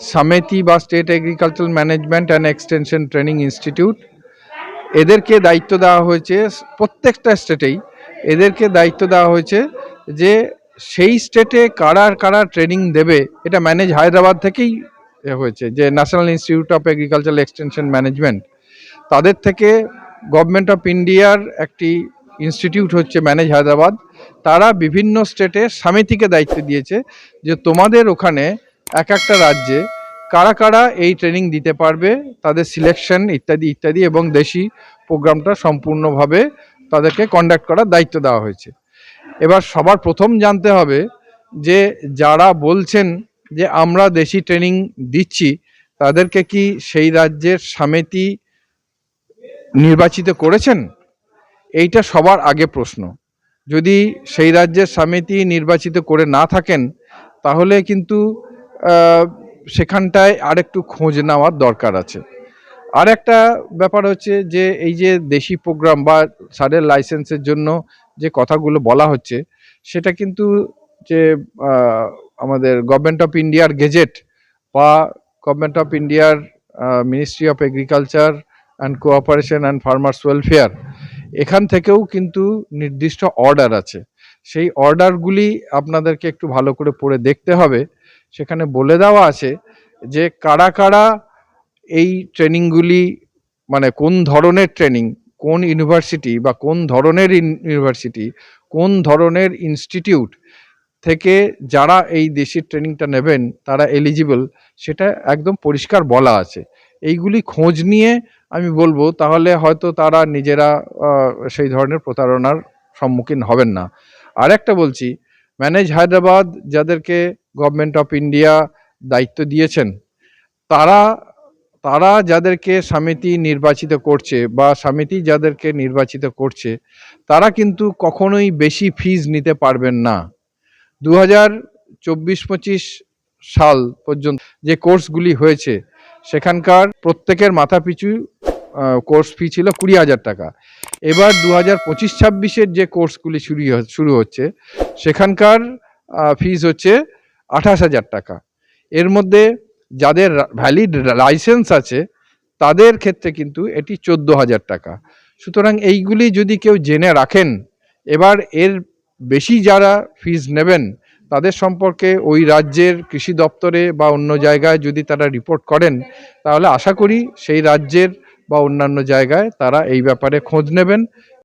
সামেতি বা state agricultural management and extension training institute এদেরকে দায়িত্ব দেওয়া হয়েছে প্রত্যেকটা স্টেটেই এদেরকে দায়িত্ব দেওয়া হয়েছে যে সেই স্টেটে কারা কারা ট্রেনিং দেবে, এটা ম্যানেজ হায়দ্রাবাদ থেকেই হয়েছে, যে national institute of agricultural extension management তাদের থেকে গভর্নমেন্ট অফ ইন্ডিয়ার একটি ইনস্টিটিউট হচ্ছে ম্যানেজ হায়দ্রাবাদ। তারা বিভিন্ন স্টেটে সমিতিকে দায়িত্ব দিয়েছে যে তোমাদের ওখানে এক একটা রাজ্যে কারা কারা এই ট্রেনিং দিতে পারবে, তাদের সিলেকশন ইত্যাদি ইত্যাদি এবং দেশি প্রোগ্রামটা সম্পূর্ণভাবে তাদেরকে কন্ডাক্ট করার দায়িত্ব দেওয়া হয়েছে। এবার সবার প্রথম জানতে হবে যে যারা বলছেন যে আমরা দেশি ট্রেনিং দিচ্ছি, তাদেরকে কি সেই রাজ্যের সমিতি নির্বাচিত করেছেন? এইটা সবার আগে প্রশ্ন। যদি সেই রাজ্যের সমিতি নির্বাচিত করে না থাকেন, তাহলে কিন্তু সেখানটায় আরেকটু খোঁজ নেওয়ার দরকার আছে। আর একটা ব্যাপার হচ্ছে যে, এই যে দেশি প্রোগ্রাম বা সারের লাইসেন্সের জন্য যে কথাগুলো বলা হচ্ছে, সেটা কিন্তু যে আমাদের গভর্নমেন্ট অফ ইন্ডিয়ার গেজেট বা গভর্নমেন্ট অফ ইন্ডিয়ার ministry of agriculture and cooperation and farmers welfare এখান থেকেও কিন্তু নির্দিষ্ট অর্ডার আছে। সেই অর্ডারগুলি আপনাদেরকে একটু ভালো করে পড়ে দেখতে হবে। সেখানে বলে দেওয়া আছে যে কারা কারা এই ট্রেনিংগুলি মানে কোন ধরনের ট্রেনিং, কোন ইউনিভার্সিটি বা কোন ধরনের ইউনিভার্সিটি, কোন ধরনের ইনস্টিটিউট থেকে যারা এই দেশের ট্রেনিংটা নেবেন, তারা এলিজিবল, সেটা একদম পরিষ্কার বলা আছে। এইগুলি খোঁজ নিয়ে আমি বলব, তাহলে হয়তো তারা নিজেরা সেই ধরনের প্রতারণার সম্মুখীন হবেন না। আর একটা বলছি ম্যানেজ হায়দ্রাবাদ যাদেরকে গভর্নমেন্ট অফ ইন্ডিয়া দায়িত্ব দিয়েছেন, তারা তারা যাদেরকে সমিতি নির্বাচিত করছে বা সমিতি যাদেরকে নির্বাচিত করছে, তারা কিন্তু কখনোই বেশি ফিজ নিতে পারবেন না। দু হাজার চব্বিশ পঁচিশ সাল পর্যন্ত যে কোর্সগুলি হয়েছে, সেখানকার প্রত্যেকের মাথা পিছু কোর্স ফি ছিল কুড়ি হাজার টাকা। এবার দু হাজার পঁচিশ ছাব্বিশের যে কোর্সগুলি শুরু শুরু হচ্ছে, সেখানকার ফিজ হচ্ছে আঠাশ হাজার টাকা। এর মধ্যে যাদের ভ্যালিড লাইসেন্স আছে, তাদের ক্ষেত্রে কিন্তু এটি চোদ্দ হাজার টাকা। সুতরাং এইগুলি যদি কেউ জেনে রাখেন, এবার এর বেশি যারা ফিজ নেবেন, তাদের সম্পর্কে ওই রাজ্যের কৃষি দপ্তরে বা অন্য জায়গায় যদি তারা রিপোর্ট করেন, তাহলে আশা করি সেই রাজ্যের বা অন্যান্য জায়গায় তারা এই ব্যাপারে খোঁজ নেবেন।